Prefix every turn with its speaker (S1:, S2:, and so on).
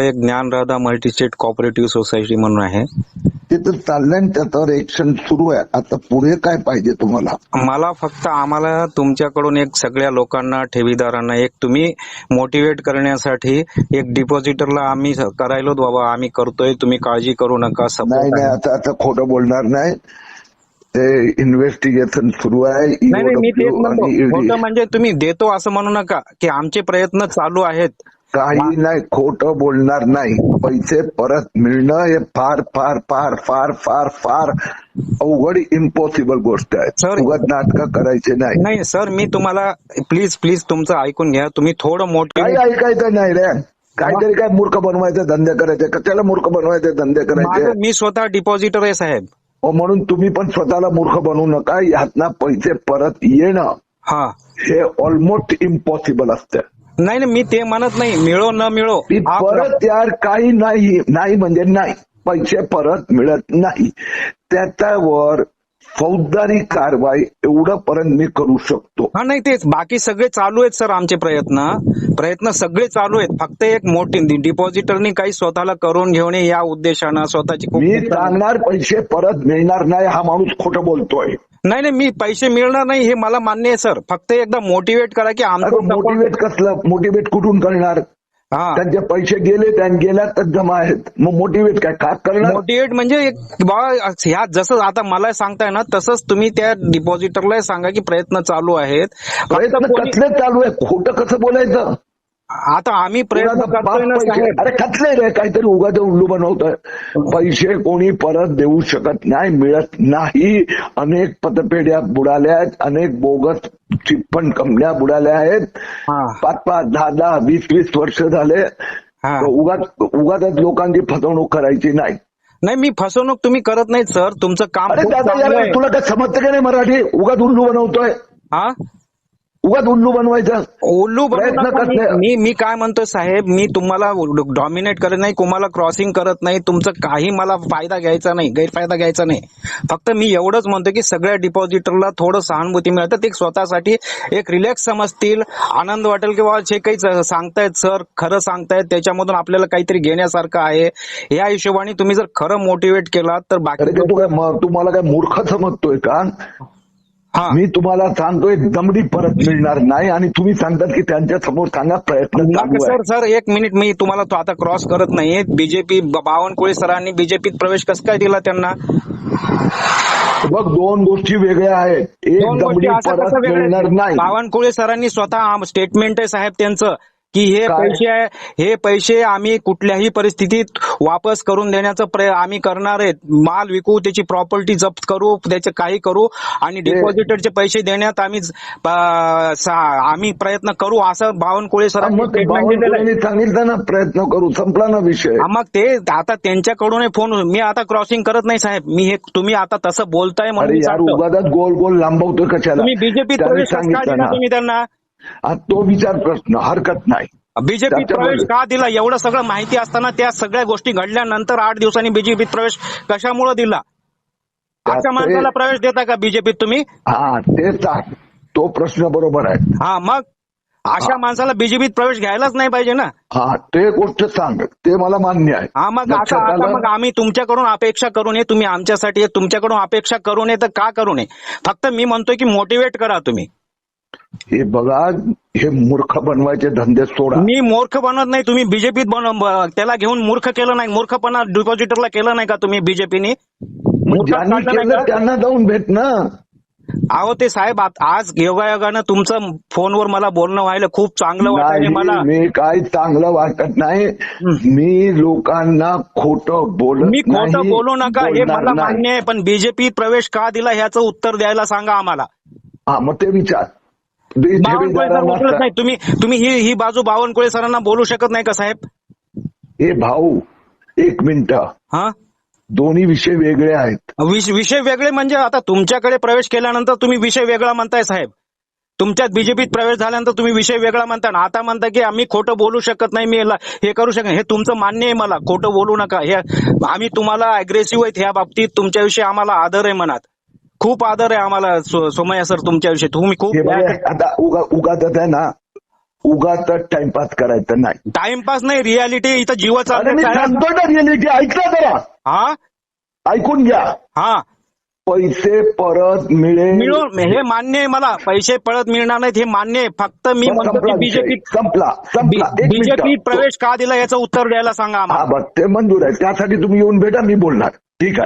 S1: एक Dnyanradha multi-state cooperative society म्हणून आहे.
S2: ते तर चाललंय आणि त्याच्यावर एक्शन सुरू आहे. आता पुढे काय पाहिजे तुम्हाला?
S1: मला फक्त आम्हाला तुमच्याकडून एक सगळ्या लोकांना ठेवीदारांना एक तुम्ही मोटिवेट करण्यासाठी एक डिपॉझिटरला आम्ही करायलो बाबा आम्ही करतोय तुम्ही काळजी करू नका
S2: नाही नाही आता आता खोटं बोलणार नाही. ते इन्व्हेस्टिगेशन सुरू आहे.
S1: नाही नाही मी तेच
S2: EOW
S1: म्हणतो.
S2: आणि ED.
S1: खोटं म्हणजे तुम्ही देतो असं म्हणू नका की आमचे प्रयत्न चालू आहेत.
S2: काही नाही खोटं बोलणार नाही. पैसे परत मिळणं हे फार फार फार फार फार फार अवघड इम्पॉसिबल गोष्ट आहे.
S1: Sir-
S2: उगाच नाटकं करायचे नाही.
S1: नाही सर मी तुम्हाला प्लीज प्लीज तुमचं ऐकून घ्या. तुम्ही थोडं
S2: काही
S1: मोठे
S2: ऐकायचं नाही रे. काहीतरी काय मूर्ख बनवायचे धंदे करायचे. कशाला मूर्ख बनवायचे धंदे करायचे?
S1: मी स्वतः डिपॉझिटर आहे साहेब.
S2: हो, म्हणून तुम्ही पण स्वतःला मूर्ख बनवू नका. यातनं पैसे परत येणं
S1: हा.
S2: हे ऑलमोस्ट इम्पॉसिबल असतं.
S1: नाही नाही मी ते म्हणत नाही. मिळो न मिळो.
S2: ती परत यार काही नाही. नाही म्हणजे नाही. पैसे परत मिळत नाही. त्याच्यावर फौजदारी कारवाई एवढं पर्यंत मी करू शकतो.
S1: हा नाही तेच. बाकी सगळे चालू आहेत सर आमचे प्रयत्न. प्रयत्न सगळे चालू आहेत. फक्त एक मोठी डिपॉझिटरनी काही स्वतःला करून घेणे या उद्देशानं स्वतःची
S2: मी सांगणार पैसे परत मिळणार नाही हा माणूस खोटं बोलतोय.
S1: नाही नाही मी पैसे मिळणार नाही हे मला मान्य आहे सर. फक्त एकदा मोटिवेट करा की आमचं
S2: मोटिवेट कसलं? मोटिवेट कुठून करणार?
S1: हा.
S2: त्यांचे पैसे गेले त्यां गेल्या तर जमा आहेत. मग मोटिवेट काय? का करणार?
S1: मोटिवेट म्हणजे बाबा ह्या जसं आता मला सांगताय ना तसंच तुम्ही त्या डिपॉझिटरला सांगा की प्रयत्न चालू आहेत.
S2: प्रयत्न कसले चालू आहे खोटं कसं बोलायचं?
S1: आता आम्ही प्रयत्न करतोय ना साहेब.
S2: अरे कसले रे काहीतरी उगाच उल्लू बनवतोय. पैसे कोणी परत देऊ शकत नाही मिळत नाही. अनेक पतपेढ्या बुडाल्या आहेत अनेक बोगस चिटफंड कंपन्या बुडाल्या आहेत.
S1: हा.
S2: पाच पाच दहा दहा वीस वीस वर्ष झाले. उगाच उगाच लोकांची फसवणूक करायची नाही.
S1: नाही मी फसवणूक तुम्ही करत नाहीत सर. तुमचं काम.
S2: तुला काय समजतं का नाही मराठी? उगाच उल्लू बनवतोय.
S1: हा?
S2: उगाच उल्लू बनवायचं
S1: उल्लू
S2: प्रयत्न. करते.
S1: मी मी काय म्हणतोय साहेब मी तुम्हाला डॉमिनेट करत नाही तुम्हाला क्रॉसिंग करत नाही तुमचं काही मला फायदा घ्यायचा नाही गैरफायदा घ्यायचा नाही फक्त मी एवढंच म्हणतो की सगळ्या डिपॉझिटरला थोडं सहानुभूती मिळतं ते स्वतःसाठी एक रिलॅक्स समजतील आनंद वाटेल की बाबा जे काही सांगतायत सर खरं सांगतायत त्याच्यामधून आपल्याला काहीतरी घेण्यासारखं आहे या हिशोबाने तुम्ही जर खरं मोटिवेट केलात तर बाकी
S2: ते तू काय मूर्ख समजतोय का मी तुम्हाला सांगतोय दमडी परत मिळणार नाही आणि तुम्ही सांगतात की त्यांच्यासमोर सांगा प्रयत्न
S1: सर सर एक मिनिट मी तुम्हाला तो आता क्रॉस करत नाही बीजेपी बावनकुळे सरांनी बीजेपीत प्रवेश कसं काय दिला त्यांना?
S2: बघ दोन गोष्टी वेगळ्या आहेत. एक दमडी परत मिळणार नाही.
S1: बावनकुळे सरांनी स्वतः स्टेटमेंट आहे साहेब त्यांचं. की हे
S2: काय?
S1: पैसे आहे हे पैसे आम्ही कुठल्याही परिस्थितीत वापस करून देण्याचं प्रय आम्ही करणार आहेत. माल विकू त्याची प्रॉपर्टी जप्त करू त्याचे काही करू आणि डिपॉझिटरचे पैसे देण्यात आम्ही ज- प- सा- आम्ही प्रयत्न करू असं बावनकुळे
S2: मग
S1: आहे.
S2: बावनकुळेंनी सांगितलं ना प्रयत्न करू. संपला ना विषय.
S1: हा, मग ते आता त्यांच्याकडून फोन मी आता क्रॉसिंग करत नाही साहेब. मी हे तुम्ही आता तसं बोलताय म्हणून
S2: अरे
S1: मी
S2: यार
S1: सांगतो.
S2: उगाच गोल गोल लांबवतोय कशाला?
S1: तुम्ही
S2: त्याने
S1: प्रवेश
S2: सांगितलं ना.
S1: तुम्ही त्यांना
S2: तो विचार प्रश्न हरकत नाही.
S1: बीजेपीत
S2: त्याच्यामुळे-
S1: प्रवेश का दिला? एवढं सगळं माहिती असताना त्या सगळ्या गोष्टी घडल्यानंतर आठ दिवसांनी बीजेपीत प्रवेश कशामुळे दिला? अशा माणसाला प्रवेश देता का बीजेपीत तुम्ही?
S2: हा तेच. तो प्रश्न बरोबर आहे.
S1: हा मग? अशा माणसाला बीजेपीत प्रवेश घ्यायलाच नाही पाहिजे ना?
S2: हा ते गोष्ट सांग. ते मला मान्य आहे.
S1: हा मग आता? मग आम्ही तुमच्याकडून अपेक्षा करू नये तुम्ही आमच्यासाठी तुमच्याकडून अपेक्षा करू नये तर का करू नये? फक्त मी म्हणतोय की मोटिवेट करा तुम्ही.
S2: हे बघा हे मूर्ख बनवायचे धंदे सोडा.
S1: मी मूर्ख बनवत नाही तुम्ही बीजेपीत बन ब- त्याला घेऊन मूर्ख केलं नाही. मूर्खपणा डिपॉझिटरला केलं नाही का तुम्ही बीजेपीने?
S2: त्यांना जाऊन भेट ना.
S1: अहो ते साहेब आज योगायोगानं तुमचं फोनवर मला बोलणं व्हायला खूप चांगलं
S2: नाही
S1: मला
S2: मी काय चांगलं वाटत नाही. मी लोकांना खोटं बोलत
S1: मी खोटं बोलू नका हे मला. मान्य आहे पण बीजेपी प्रवेश का दिला ह्याचं उत्तर द्यायला सांगा आम्हाला.
S2: हा मग ते विचार.
S1: बावनकुळे सर नाही तुम्ही तुम्ही ही ही बाजू बावनकुळे सरांना बोलू शकत नाही का साहेब?
S2: हे भाऊ एक मिनिट.
S1: हा?
S2: दोन्ही विषय वेगळे आहेत.
S1: विष- विषय वेगळे म्हणजे आता तुमच्याकडे प्रवेश केल्यानंतर तुम्ही विषय वेगळा म्हणताय साहेब. तुमच्यात बीजेपीत प्रवेश झाल्यानंतर तुम्ही विषय वेगळा म्हणता आणि आता म्हणता की आम्ही खोटं बोलू शकत नाही मी याला हे करू शकत नाही. हे तुमचं मान्य आहे मला. खोटं बोलू नका. हे आम्ही तुम्हाला अग्रेसिव्ह आहेत ह्या बाबतीत. तुमच्याविषयी आम्हाला आदर आहे मनात. खूप आदर आहे आम्हाला. सोमय्या सर तुमच्याविषयी तुम्ही खूप
S2: आता उगा उगाच आहे ना उगाच टाइमपास करायचं नाही.
S1: टाइमपास नाही रियालिटी इथं जीव
S2: अरे मी
S1: चालले
S2: सांगतो ना रिअलिटी ऐकला जरा.
S1: हा?
S2: ऐकून घ्या.
S1: हा.
S2: पैसे परत मिळेल.
S1: मिळून हे मान्य आहे मला. पैसे परत मिळणार नाहीत हे मान्य आहे. फक्त मी म्हणतो की. बीजेपी
S2: संपला
S1: बीजेपी प्रवेश का दिला याचं उत्तर द्यायला सांगा आम्हाला.
S2: ते मंजूर आहे. त्यासाठी तुम्ही येऊन भेटा मी बोलणार. ठीक आहे.